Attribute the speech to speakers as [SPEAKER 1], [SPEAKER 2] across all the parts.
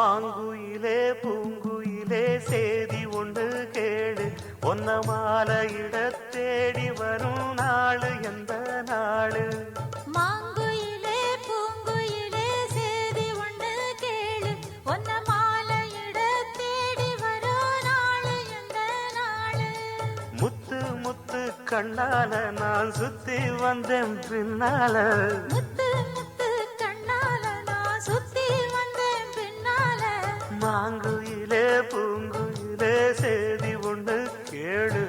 [SPEAKER 1] மாங்குயிலே பூங்குயிலே சேதி ஒன்று கேடு ஒன்ன மாலையிட தேடி வரும் நாளு எந்த நாளு?
[SPEAKER 2] மாங்குயிலே பூங்குயிலே சேதி ஒன்று கேளு. ஒன்ன மாலையிட தேடி வரும் நாளு எந்த நாளு?
[SPEAKER 1] முத்து முத்து கண்ணால நான் சுத்தி வந்தேன் பின்னால. மாங்குயிலே பூங்குயிலே செய்தி ஒன்று கேடு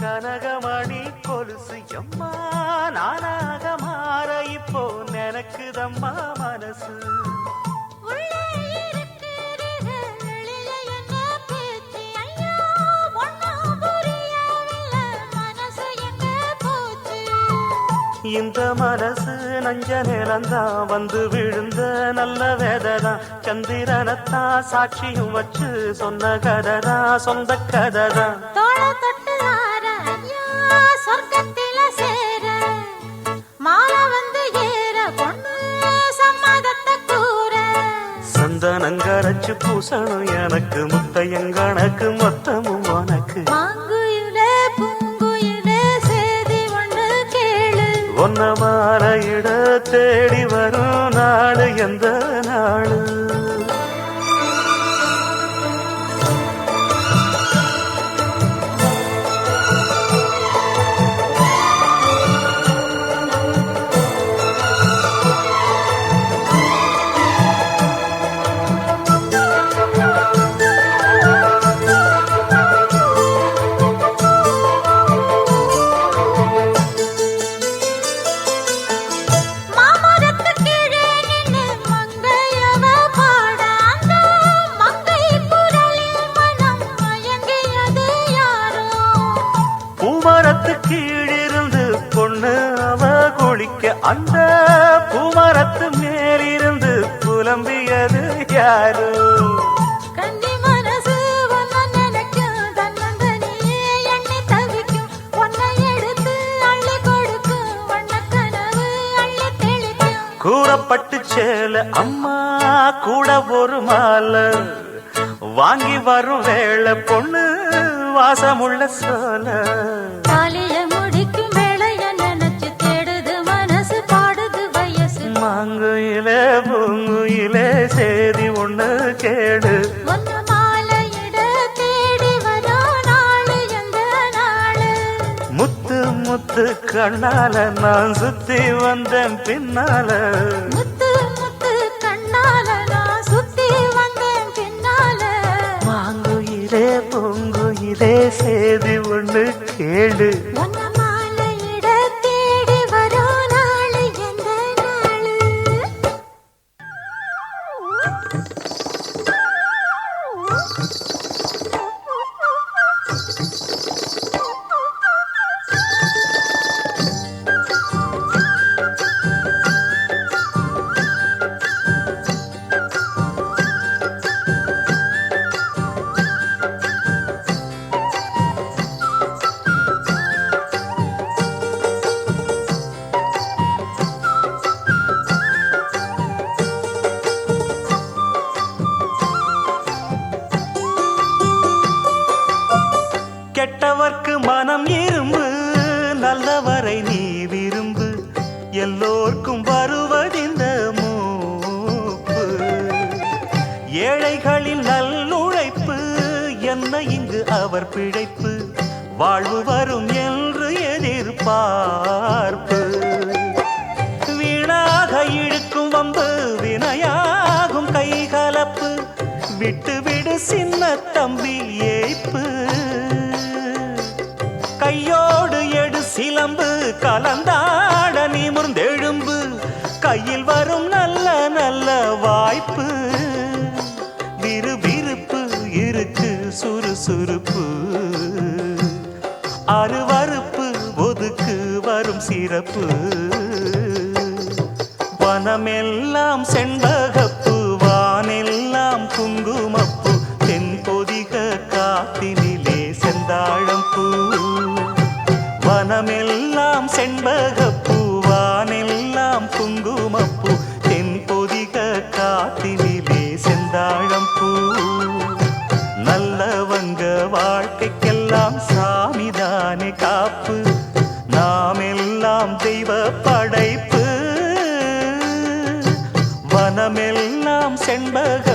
[SPEAKER 1] கனகமணி கொலுசு எம்மா நானாக மாற இப்போ நினைக்குதம்மா மனசு. இந்த மனசு நஞ்ச நிலந்தான் வந்து விழுந்த நல்ல வேததான் சந்திரனத்தான் சாட்சியும் வச்சு சொன்ன கதைதான் சொந்த கதைதான். சந்தனங்கரைச்சு பூசணும் எனக்கு முத்தையங்கணக்கு மொத்தமும் பூமரத்து கீழிருந்து பொண்ணு அவ குளிக்க அந்த பூமரத்து மேலிருந்து புலம்பியது யாரு? கூறப்பட்டு சேல அம்மா கூட ஒரு மாலை. வாங்கி வரும் வேளை பொண்ணு வாசமுள்ள சோல.
[SPEAKER 2] தேடி
[SPEAKER 1] முத்து முத்து கண்ணால நான் சுத்தி வந்தேன் பின்னால.
[SPEAKER 2] முத்து முத்து கண்ணால நான் சுத்தி வந்தேன் பின்னால.
[SPEAKER 1] மாங்குயிலே பூங்குயிலே சேதி ஒண்ணு கேடு ஏழைகளின் நல்லுழைப்பு என்ன இங்கு அவர் பிழைப்பு? வாழ்வு வரும் என்று எதிர்பார்ப்பு. வீணாக இழுக்கும் வம்பு வினையாகும் கைகலப்பு. விட்டு விடு சின்ன தம்பி ஏய்ப்பு. கையோடு எடு சிலம்பு கலந்தாட நிமிர்ந்தெழும்பு. கையில் வரும் நல்ல நல்ல வாய்ப்பு. விறுவிறுப்பு இருக்கு சுறுசுறுப்பு. அருவருப்பு ஒதுக்கு வரும் சிறப்பு. வனமெல்லாம் செண்பகப்பு வானெல்லாம் குங்குமப்பூ. தென்பொதிக காத்தினிலே செந்தாழம் பூ வனமெல்லாம் செண்பகப்பு வானெல்லாம் குங்குமப்பு. செண்பக